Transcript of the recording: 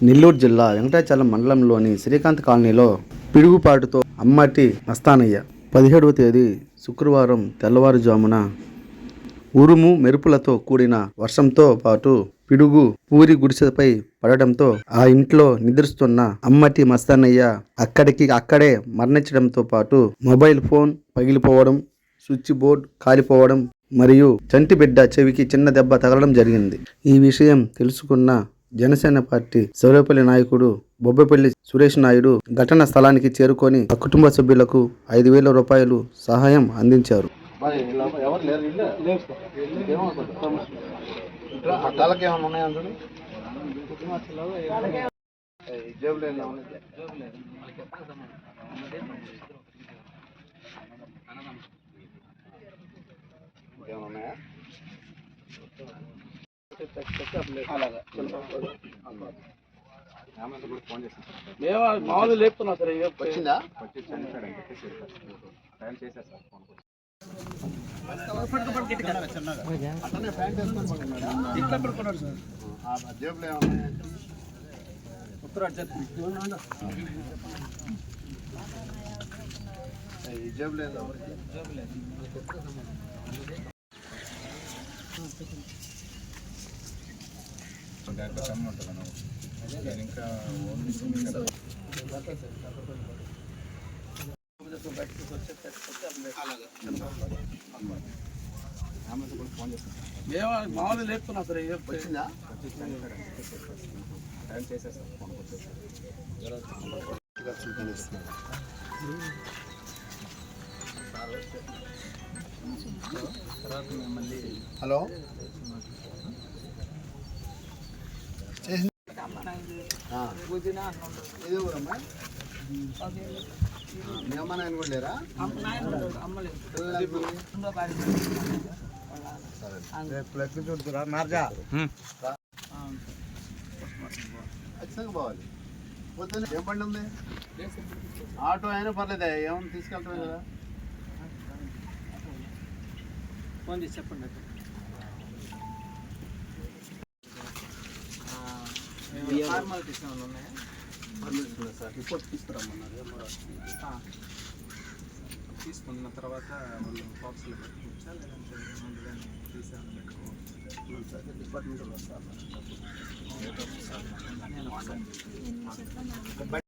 నెల్లూరు జిల్లా వెంకటాచలం మండలంలోని శ్రీకాంత్ కాలనీలో పిడుగుపాటుతో అమ్మటి మస్తానయ్య పదిహేడవ తేదీ శుక్రవారం తెల్లవారుజామున ఉరుము మెరుపులతో కూడిన వర్షంతో పాటు పిడుగు పూరి గుడిసెపై పడడంతో ఆ ఇంట్లో నిద్రిస్తున్న అమ్మటి మస్తానయ్య అక్కడికి అక్కడే మరణించడంతో పాటు మొబైల్ ఫోన్ పగిలిపోవడం స్విచ్ బోర్డ్ కాలిపోవడం మరియు చంటి బిడ్డ చెవికి చిన్న దెబ్బ తగలడం జరిగింది. ఈ విషయం తెలుసుకున్న జనసేన పార్టీ సౌరపల్లి నాయకుడు బొబ్బపల్లి సురేష్ నాయుడు ఘటన స్థలానికి చేరుకొని ఆ కుటుంబ సభ్యులకు ఐదు వేల రూపాయలు సహాయం అందించారు. ఎవరు లేరు ఇల్లు ఏమో తలకి ఏమైనా ఉన్నాయా అందులో ఈ జేబులో ఏమైనా ఉన్నాయా? ఇంకేమైనా ఉన్నాయా మేము మామూలు లేపుతున్నాం సార్ వచ్చిందా అట్లనే ప్యాంట్ వేసుకొని? ఇట్లా పడుకున్నాడు సార్ ఆ జేబులో ఏమైనా ఉన్నాయా? ఈ జేబులో ఏదో మేము మామూలు లేపుతున్నాం సార్ ఇక వచ్చిందా హలో చేసింది ఆ. ఊరమ్మా? మీ అమ్మ నాయన కూడా లేరా? పిల్లలు ఖచ్చితంగా పోవాలి. పొద్దున్న ఏం బండి ఉంది? ఆటో అయినా పర్లేదే ఏమన్నా తీసుకెళ్తాం కదా? ఫోన్ చేసి చెప్పండి ఫార్మాలిటీస్ ఏమైనా ఉన్నాయా? Permission sir. రిపోర్ట్ తీసుకురమ్మన్నారు. ఏమో తీసుకున్న తర్వాత వాళ్ళు బాక్స్లో పెట్టుకోవచ్చా లేదంటే ముందుగానే తీసాను పెట్టుకోవచ్చు. సార్ డిపార్ట్మెంట్ వస్తారు